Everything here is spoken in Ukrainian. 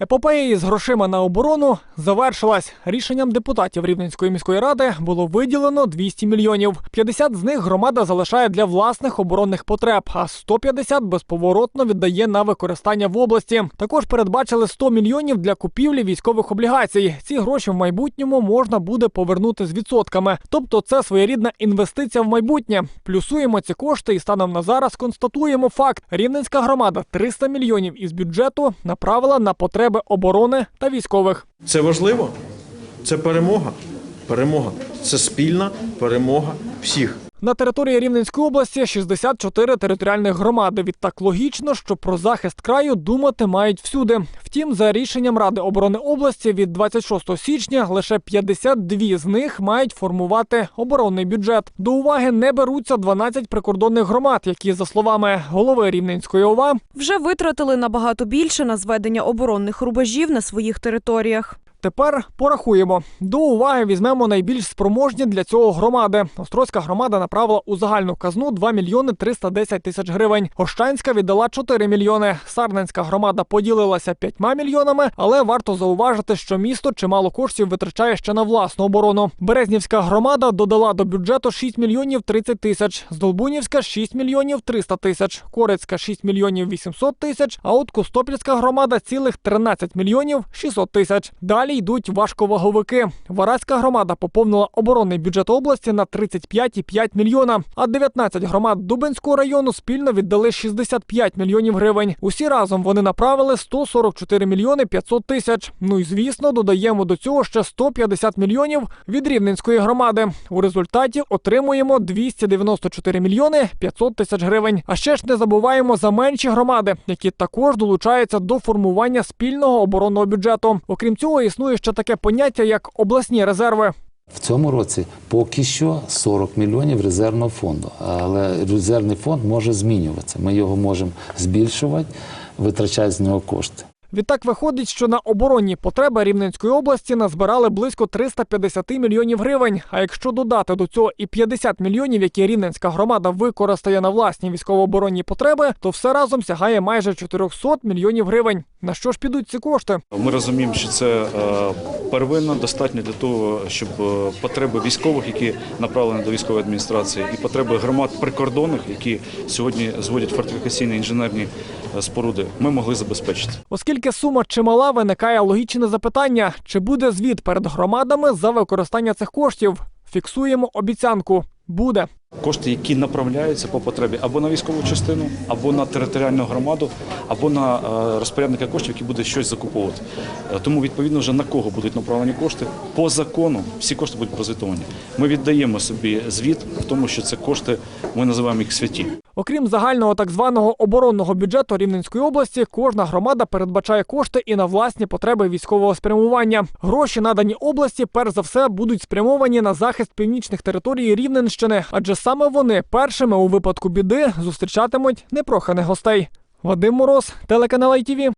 Епопея із грошима на оборону завершилась. Рішенням депутатів Рівненської міської ради було виділено 200 мільйонів. 50 з них громада залишає для власних оборонних потреб, а 150 безповоротно віддає на використання в області. Також передбачили 100 мільйонів для купівлі військових облігацій. Ці гроші в майбутньому можна буде повернути з відсотками. Тобто, це своєрідна інвестиція в майбутнє. Плюсуємо ці кошти і станом на зараз констатуємо факт: Рівненська громада 300 мільйонів із бюджету направила на потреби оборони та військових. Це важливо. Це перемога. Перемога. Це спільна перемога всіх. На території Рівненської області 64 територіальних громади. Відтак логічно, що про захист краю думати мають всюди. Втім, за рішенням Ради оборони області від 26 січня лише 52 з них мають формувати оборонний бюджет. До уваги не беруться 12 прикордонних громад, які, за словами голови Рівненської ОВА, Вже витратили набагато більше на зведення оборонних рубежів на своїх територіях. Тепер порахуємо. До уваги візьмемо найбільш спроможні для цього громади. Острозька громада направила у загальну казну 2 мільйони 310 тисяч гривень. Ощанська віддала 4 мільйони. Сарненська громада поділилася 5 мільйонами, але варто зауважити, що місто чимало коштів витрачає ще на власну оборону. Березнівська громада додала до бюджету 6 мільйонів 30 тисяч. Здолбунівська 6 мільйонів 300 тисяч. Корецька 6 мільйонів 800 тисяч. А от Костопільська громада цілих 13 мільйонів 600 тисяч. Далі йдуть важковаговики. Вараська громада поповнила оборонний бюджет області на 35,5 мільйона. А 19 громад Дубенського району спільно віддали 65 мільйонів гривень. Усі разом вони направили 144 мільйони 500 тисяч. Ну і звісно, додаємо до цього ще 150 мільйонів від Рівненської громади. У результаті отримуємо 294 мільйони 500 тисяч гривень. А ще ж не забуваємо за менші громади, які також долучаються до формування спільного оборонного бюджету. Окрім цього, існує ще таке поняття як обласні резерви. В цьому році поки що 40 мільйонів резервного фонду, але резервний фонд може змінюватися. Ми його можемо збільшувати, витрачати з нього кошти. Відтак виходить, що на оборонні потреби Рівненської області назбирали близько 350 мільйонів гривень. А якщо додати до цього і 50 мільйонів, які рівненська громада використає на власні військово-оборонні потреби, то все разом сягає майже 400 мільйонів гривень. На що ж підуть ці кошти? Ми розуміємо, що це е, первинно достатньо для того, щоб е, потреби військових, які направлені до військової адміністрації, і потреби громад прикордонних, які сьогодні зводять фортифікаційні інженерні споруди, ми могли забезпечити. Оскільки сума чимала, виникає логічне запитання: чи буде звіт перед громадами за використання цих коштів? Фіксуємо обіцянку. Буде. Кошти, які направляються по потребі або на військову частину, або на територіальну громаду, або на е, розпорядника коштів, які буде щось закуповувати. Е, Тому відповідно вже на кого будуть направлені кошти по закону. Всі кошти будуть прозвітовані. Ми віддаємо собі звіт в тому, що це кошти, ми називаємо їх святі. Окрім загального так званого оборонного бюджету Рівненської області, кожна громада передбачає кошти і на власні потреби військового спрямування. Гроші, надані області, перш за все будуть спрямовані на захист північних територій Рівненщини, адже саме вони першими у випадку біди зустрічатимуть непроханих гостей. Вадим Мороз, телеканал ITV.